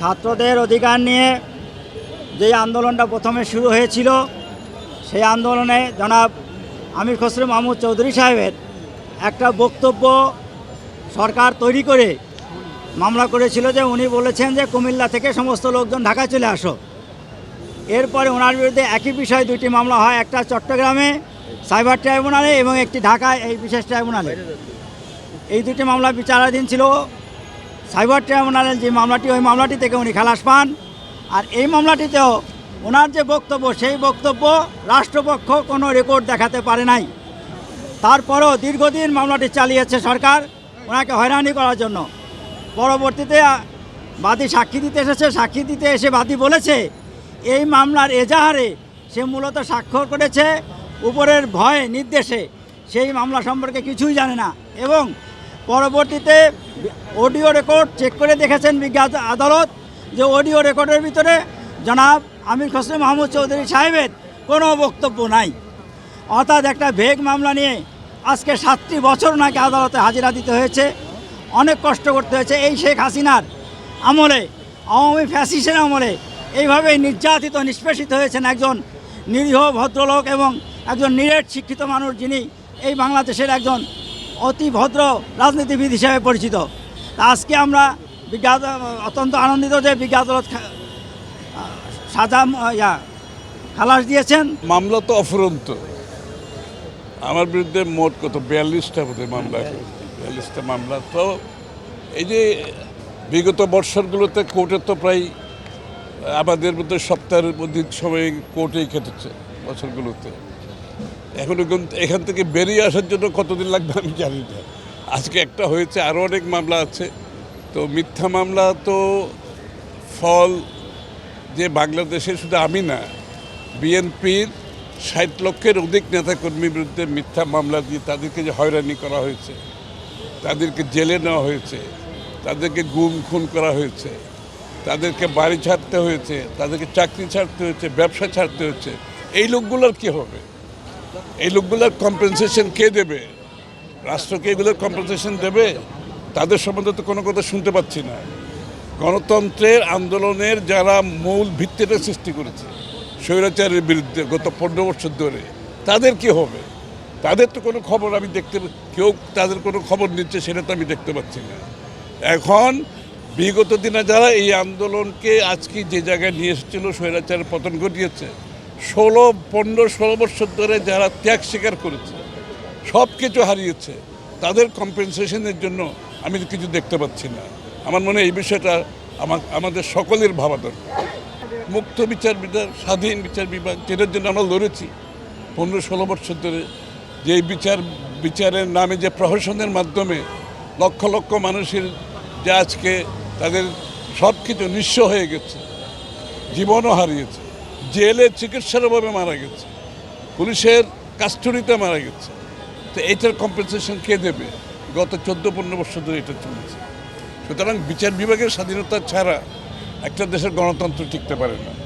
ছাত্রদের অধিকার নিয়ে যে আন্দোলনটা প্রথমে শুরু হয়েছিল, সেই আন্দোলনে জনাব আমির খসরু মাহমুদ চৌধুরী সাহেবের একটা বক্তব্য সরকার তৈরি করে মামলা করেছিল যে উনি বলেছেন যে কুমিল্লা থেকে সমস্ত লোকজন ঢাকা চলে আসো। এরপরে ওনার বিরুদ্ধে একই বিষয়ে দুটি মামলা হয়, একটা চট্টগ্রামে সাইবার ট্রাইব্যুনালে এবং একটি ঢাকায় এই বিশেষ ট্রাইব্যুনালে। এই দুটি মামলা বিচারাধীন ছিল। সাইবার ট্রাইব্যুনালের যে মামলাটি, ওই মামলাটি থেকে উনি খালাস পান। আর এই মামলাটিতেও ওনার যে বক্তব্য, সেই বক্তব্য রাষ্ট্রপক্ষ কোনো রেকর্ড দেখাতে পারে নাই। তারপরেও দীর্ঘদিন মামলাটি চালিয়েছে সরকার, ওনাকে হয়রানি করার জন্য। পরবর্তীতে বাদী সাক্ষী দিতে এসেছে, সাক্ষী দিতে এসে বাদী বলেছে, এই মামলার এজাহারে সে মূলত স্বাক্ষর করেছে উপরের ভয়ে, নির্দেশে। সেই মামলা সম্পর্কে কিছুই জানে না। এবং পরবর্তীতে অডিও রেকর্ড চেক করে দেখেছেন বিজ্ঞান আদালত যে অডিও রেকর্ডের ভিতরে জনাব আমির খসরু মাহমুদ চৌধুরী সাহেবের কোনো বক্তব্য নাই। অর্থাৎ একটা ভেগ মামলা নিয়ে আজকে সাতটি বছর নাকি আদালতে হাজিরা দিতে হয়েছে, অনেক কষ্ট করতে হয়েছে। এই শেখ হাসিনার আমলে, আওয়ামী ফ্যাসিসের আমলে এইভাবেই নির্যাতিত, নিষ্পেষিত হয়েছেন একজন নিরীহ ভদ্রলোক এবং একজন নিরেট শিক্ষিত মানুষ যিনি এই বাংলাদেশের একজন অতি ভদ্র রাজনীতিবিদ হিসেবে পরিচিত। আজকে আমরা বিজ্ঞান অত্যন্ত আনন্দিত যে বিজ্ঞান আদালত সাজা, ইয়া, খালাস দিয়েছেন। মামলা তো অফুরন্ত। আমার বিরুদ্ধে মোট কত, বিয়াল্লিশটা বোধহয় মামলা বিয়াল্লিশটা মামলা। তো এই যে বিগত বৎসরগুলোতে কোর্টে তো প্রায় আমাদের মধ্যে সপ্তাহের মধ্যে সময় কোর্টেই কেটেছে বছরগুলোতে এখনও এখান থেকে বেরিয়ে আসার জন্য কতদিন লাগবে আমি জানি না। আজকে একটা হয়েছে আরও অনেক মামলা আছে। তো মিথ্যা মামলা তো ফল যে বাংলাদেশে শুধু আমি না, বিএনপির ষাট লক্ষের অধিক নেতাকর্মীর বিরুদ্ধে মিথ্যা মামলা দিয়ে তাদেরকে যে হয়রানি করা হয়েছে, তাদেরকে জেলে নেওয়া হয়েছে, তাদেরকে গুম খুন করা হয়েছে, তাদেরকে বাড়ি ছাড়তে হয়েছে, তাদেরকে চাকরি ছাড়তে হয়েছে, ব্যবসা ছাড়তে হয়েছে, এই লোকগুলোর কি হবে? এই লোকগুলোর কম্পেনসেশন কে দেবে? রাষ্ট্রকে এগুলোর কম্পেনসেশন দেবে? তাদের সম্বন্ধে তো কোনো কথা শুনতে পাচ্ছি না। গণতন্ত্রের আন্দোলনের যারা মূল ভিত্তিটা সৃষ্টি করেছে, স্বৈরাচারের বিরুদ্ধে গত পনেরো বছর ধরে, তাদের কি হবে? তাদের তো কোনো খবর আমি দেখতে কেউ তাদের কোনো খবর নিচ্ছে সেটা তো আমি দেখতে পাচ্ছি না। এখন বিগত দিনে যারা এই আন্দোলনকে আজকে যে জায়গায় নিয়ে এসেছিল, স্বৈরাচারের পতন ঘটিয়েছে ষোলো, পনেরো, ষোলো বছর ধরে যারা ত্যাগ স্বীকার করেছে, সব কিছু হারিয়েছে, তাদের কম্পেনসেশনের জন্য আমি কিছু দেখতে পাচ্ছি না। আমার মনে এই বিষয়টা আমাদের সকলের ভাবা দরকার। মুক্ত বিচার বিভাগ স্বাধীন বিচার বিভাগ, যেটার জন্য আমরা লড়েছি, পনেরো, ষোলো বছর ধরে যে বিচার, বিচারের নামে যে প্রহসনের মাধ্যমে লক্ষ লক্ষ মানুষের যে আজকে তাদের সব কিছু নিঃস্ব হয়ে গেছে, জীবনও হারিয়েছে। জেলে চিকিৎসার অভাবে মারা গেছে। পুলিশের কাস্টডিতে মারা গেছে। তো এটার কম্পেনসেশন কে দেবে? গত চোদ্দ, পনেরো বছর ধরে এটা চলেছে। সুতরাং বিচার বিভাগের স্বাধীনতা ছাড়া একটা দেশের গণতন্ত্র টিকতে পারে না।